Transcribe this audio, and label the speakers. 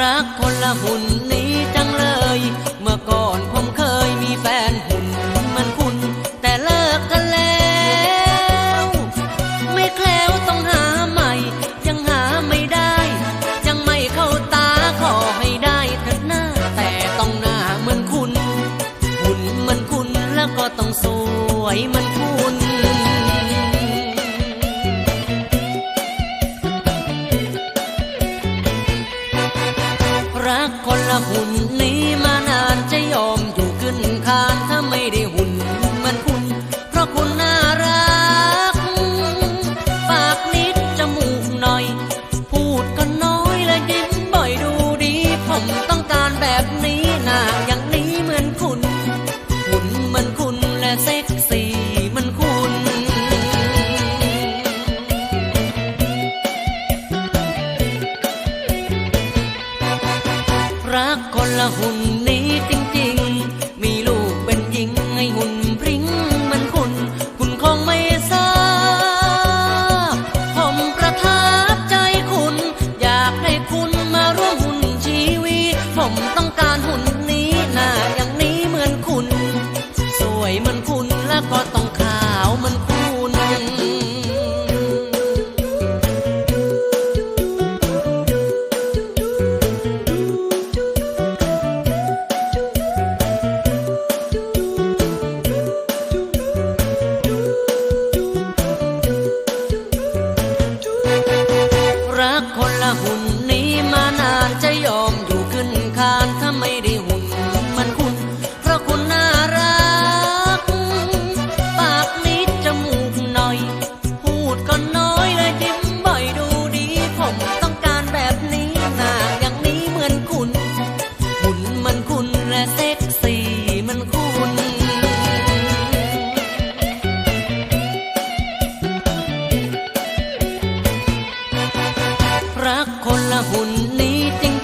Speaker 1: รักคนละหุ่นนี้จังเลย เมื่อก่อนผมเคยมีแฟนหุ่นเหมันคุณ แต่เลิกกันแล้ว ไม่แคล้วต้องหาใหม่ ยังหาไม่ได้ ยังไม่เข้าตาขอให้ได้ถิดหน้า แต่ต้องหน้าเหมือนคุณ หุ่นเหมือนคุณแล้วก็ต้องสวยเหมือน หุ่นนี้มานานจะยอมอยู่ขึ้นคานถ้าไม่ได้หุ่นเหมันคุณ เพราะคุณน่ารัก ปากนิดจมูกหน่อย พูดก็น้อยและยิ้มบ่อยดูดีผมต้อง ละหุ่นนี้จริง คนละหุ่นนี้มานานจะยอมอยู่ขึ้นคานถ้าไม่ได้หุ่นมันคุณ เพราะคุณน่ารัก ปากนิดจมูกหน่อย พูดก็น้อยและยิ้มบ่อยดูดี ผมต้องการแบบนี้หน้าอย่างนี้เหมือนคุณ หุ่นมันคุณและเซ็ ละหุ่นนี้จริง